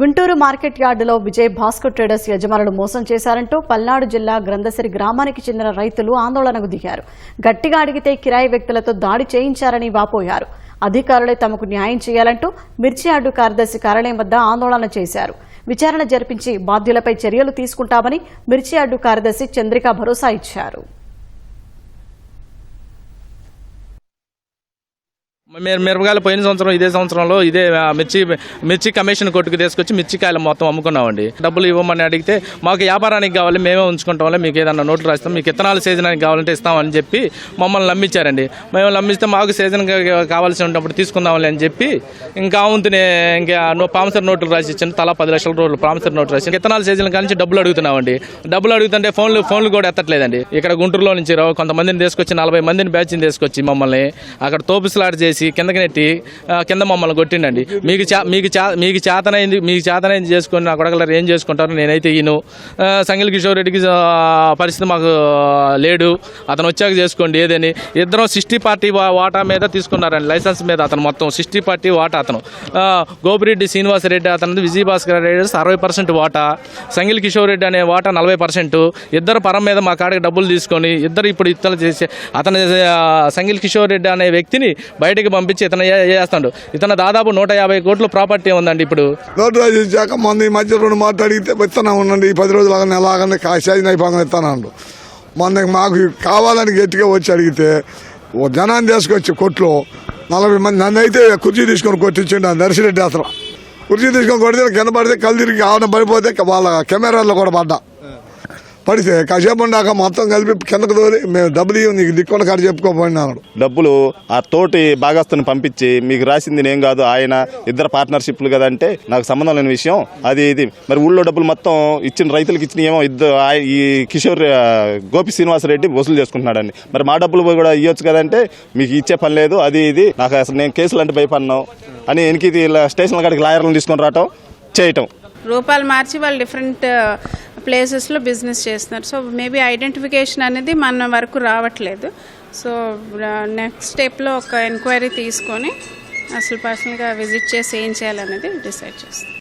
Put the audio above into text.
Guntur market యార్డులో Vijay Bhaskar traders యజమానులు మోసం చేశారంటూ పల్నాడు జిల్లా గ్రంథసిరి గ్రామానికి చెందిన రైతులు ఆందోళనకు దిగారు. గట్టిగా అడిగితే కిరాయి వ్యక్తులతో దాడి చేయించారని వాపోయారు. అధికారులే తమకు న్యాయం చేయాలంటూ మిర్చి యార్డు కార్యదర్శి కార్యాలయం వద్ద ఆందోళన చేశారు. విచారణ జరిపించి బాధ్యులపై చర్యలు తీసుకుంటామని మిర్చి యార్డు కార్యదర్శి చంద్రిక భరోసా ఇచ్చారు. మీరు మిరపకాయలు పోయిన సంవత్సరం ఇదే సంవత్సరంలో ఇదే మిర్చి మిర్చి కమిషన్ కొట్టుకు తీసుకొచ్చి మిర్చికాయలు మొత్తం అమ్ముకున్నామండి. డబ్బులు ఇవ్వమని అడిగితే మాకు వ్యాపారానికి కావాలి మేమే ఉంచుకుంటాం మీకు ఏదన్నా నోట్లు రాస్తాం మీకు ఇత్తనాలు సీజన్కి కావాలంటే ఇస్తామని చెప్పి మమ్మల్ని నమ్మించారండి. మేము నమ్మిస్తే మాకు సీజన్ కావాల్సి ఉన్నప్పుడు తీసుకుందాంలే అని చెప్పి ఇంకా అవుతునే ఇంకా నో పాంసర్ నోట్లు రాసి ఇచ్చాను తలా పది లక్షల రోజులు పాంసర్ నోట్లు రాసి ఇత్తనాల సీజన్ కానించి డబ్బులు అడుగుతున్నామండి. డబ్బులు అడుగుతుంటే ఫోన్లు ఫోన్లు కూడా ఎత్తట్లేదండి. ఇక్కడ గుంటూరులో నుంచి కొంతమందిని తీసుకొచ్చి నలభై మందిని బ్యాచ్ని తీసుకొచ్చి మమ్మల్ని అక్కడ తోపుసలాట చేసి కిందకి నెట్టి కింద మమ్మల్ని కొట్టిండండి. మీకు చా మీకు చా మీకు చేతనైంది మీకు చేతనైంది చేసుకొని నా కొడగలరు ఏం చేసుకుంటారు నేనైతే ఈను సంగిల్ కిషోర్ రెడ్డికి పరిస్థితి మాకు లేడు. అతను వచ్చాక చేసుకోండి ఏదని. ఇద్దరం సిక్స్టీ పార్టీ వాటా మీద తీసుకున్నారండి. లైసెన్స్ మీద అతను మొత్తం సిక్స్టీ పార్టీ వాటా అతను. గోపిరెడ్డి శ్రీనివాసరెడ్డి అతను విజయ భాస్కర్ రెడ్డి అరవై పర్సెంట్ వాటా. సంగిల్ కిషోర్ రెడ్డి అనే వాటా నలభై పర్సెంట్. ఇద్దరు పరం మీద మా కాడికి డబ్బులు తీసుకొని ఇద్దరు ఇప్పుడు ఇత్తలు చేసే అతను సంగిల్ కిషోర్ రెడ్డి అనే వ్యక్తిని బయటకు పంపించి ఇతను ఏ- చేస్తాడు? ఇతను దాదాపు నూట యాభై కోట్లు ప్రాపర్టీ ఉందండి ఇప్పుడు. నోటు ఇచ్చాక మొన్న ఈ మధ్య రెండు మాట్లాడితే ఇస్తాను ఉండండి ఈ పది రోజులు ఆగండి ఎలా ఆగండి కాసేది మొన్న మాకు కావాలని గట్టిగా వచ్చి అడిగితే ఓ జనాన్ని తీసుకొచ్చి కొట్లో నలభై మంది నన్ను అయితే కుర్చీ తీసుకొని కొట్టించండి ఆ నర్సిరెడ్డి అసలు. కుర్చీ తీసుకొని కొడితే కింద పడితే కళ్ళు తిరిగి ఆవిడ పడిపోతే వాళ్ళ కెమెరాల్లో కూడా పడ్డా. పడితే కాసేపు ఉండాక మొత్తం కలిపి కిందకు తోలి మేము డబ్బులు ఇవ్వం నీకు దిక్కున్న కాడ చెప్పుకోపోయినాడు డబ్బులు ఆ తోటి భాగస్తుని పంపించి మీకు రాసింది నేను కాదు ఆయన ఇద్దరు పార్ట్నర్షిప్లు కదంటే నాకు సంబంధం లేని విషయం. అది ఇది. మరి ఊళ్ళో డబ్బులు మొత్తం ఇచ్చిన రైతులకు ఇచ్చిన ఏమో ఇద్దరు ఈ కిషోర్ గోపి శ్రీనివాసరెడ్డి వసూలు చేసుకుంటున్నాడండి మరి మా డబ్బులు కూడా ఇవ్వచ్చు కదంటే మీకు ఇచ్చే పని లేదు అది ఇది. నాకు అసలు నేను కేసులు అంటే భయపడినాం అని వెనక్కి ఇది ఇలా స్టేషన్ కాడికి లాయర్లను తీసుకొని రావటం చేయటం. రూపాయలు మార్చి వాళ్ళు డిఫరెంట్ ప్లేసెస్లో బిజినెస్ చేస్తున్నారు. సో మేబీ ఐడెంటిఫికేషన్ అనేది మన వరకు రావట్లేదు. సో నెక్స్ట్ స్టెప్లో ఒక ఎంక్వైరీ తీసుకొని అసలు పర్సనల్గా విజిట్ చేసి ఏం చేయాలనేది డిసైడ్ చేస్తాం.